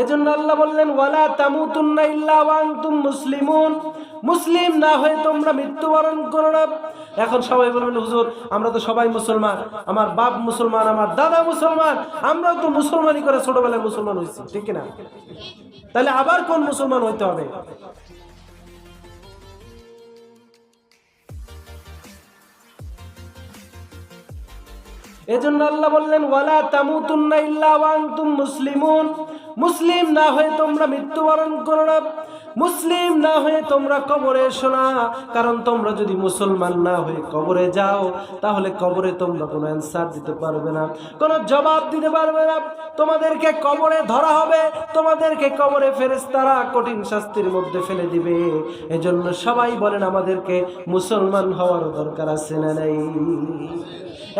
এজন্য আল্লাহ বললেন, ওয়ালা তামুতুন্না ইল্লা ওয়া আনতুম মুসলিমুন। মুসলিম না হয়ে তোমরা মৃত্যুবরণ করো না। এখন সবাই বলবেন, হুজুর, আমরা তো সবাই মুসলমান। আমার বাপ মুসলমান, আমার দাদা মুসলমান। আমরাও তো মুসলমানই করে ছোটবেলায় মুসলমান হয়েছি, ঠিক না তাহলে আবার কোন মুসলমান হইতে হবে? এজন্য আল্লাহ বললেন, ওয়ালা তামুতুন্না ইল্লা ওয়া আনতুম মুসলিমুন। মুসলিম না হয়ে তোমরা মৃত্যুবরণ করো না। মুসলিম না হয়ে তোমরা কবরে এসো না। কারণ তোমরা যদি মুসলমান না হয়ে কবরে যাও, তাহলে কবরে তোমরা কোনো অ্যান্সার দিতে পারবে না, কোনো জবাব দিতে পারবে না। তোমাদেরকে কবরে ধরা হবে, তোমাদেরকে কবরে ফেরেশতারা কঠিন শাস্তির মধ্যে ফেলে দিবে। এজন্য সবাই বলেন, আমাদেরকে মুসলমান হওয়ার দরকার আছে না নাই?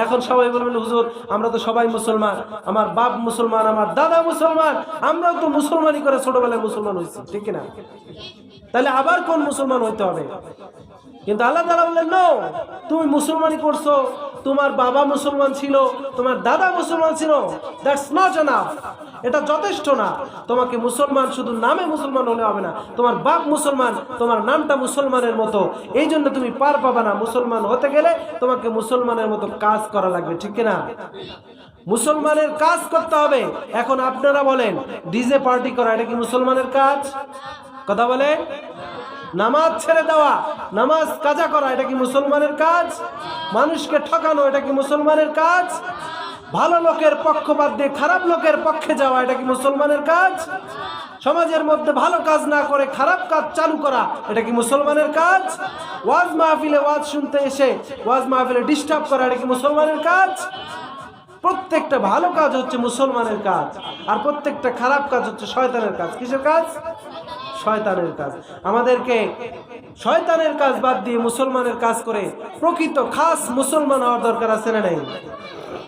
এখন সবাই বলবেন, হুজুর, আমরা তো সবাই মুসলমান। আমার বাপ মুসলমান, আমার দাদা মুসলমান। আমরাও তো মুসলমানই করে ছোটবেলায় মুসলমান হয়েছি, ঠিক না তাহলে আবার কোন মুসলমান হইতে হবে? কিন্তু আল্লাহ তালা বললেন নো তুমি মুসলমানই করছ। তোমার বাবা মুসলমান ছিল, তোমার দাদা মুসলমান ছিল। দ্যাটস নট এনাফ এটা যথেষ্ট না। তোমাকে মুসলমান শুধু নামে মুসলমান হলে হবে না। তোমার বাপ মুসলমান, তোমার নামটা মুসলমানের মতো। এই জন্য তুমি পার পাবা না। মুসলমান হতে গেলে তোমাকে মুসলমানের মতো কাজ করা লাগবে, ঠিক না মুসলমানের কাজ করতে হবে। এখন আপনারা বলেন, ডিজে পার্টি করা, এটা কি মুসলমানের কাজ? কথা বলে নামাজ ছেড়ে দেওয়া, নামাজ কাজা করা, এটা কি মুসলমানের কাজ? মানুষকে ঠকানো, এটা কি মুসলমানের কাজ? ভালো লোকের পক্ষপাত দিয়ে খারাপ লোকের পক্ষে যাওয়া, এটা কি মুসলমানের কাজ? সমাজের মধ্যে ভালো কাজ না করে খারাপ কাজ চালু করা, এটা কি মুসলমানের কাজ? ওয়াজ মাহফিলে ওয়াজ শুনতে এসে, ওয়াজ মাহফিলে ডিস্টার্ব করা, এটা কি মুসলমানের কাজ? প্রত্যেকটা ভালো কাজ হচ্ছে মুসলমানের কাজ, আর প্রত্যেকটা খারাপ কাজ হচ্ছে শয়তানের কাজ। কিসের কাজ? শয়তানের কাজ। আমাদেরকে শয়তানের কাজ বাদ দিয়ে মুসলমানের কাজ করে প্রকৃত খাস মুসলমান হওয়ার দরকার আছে না নেই?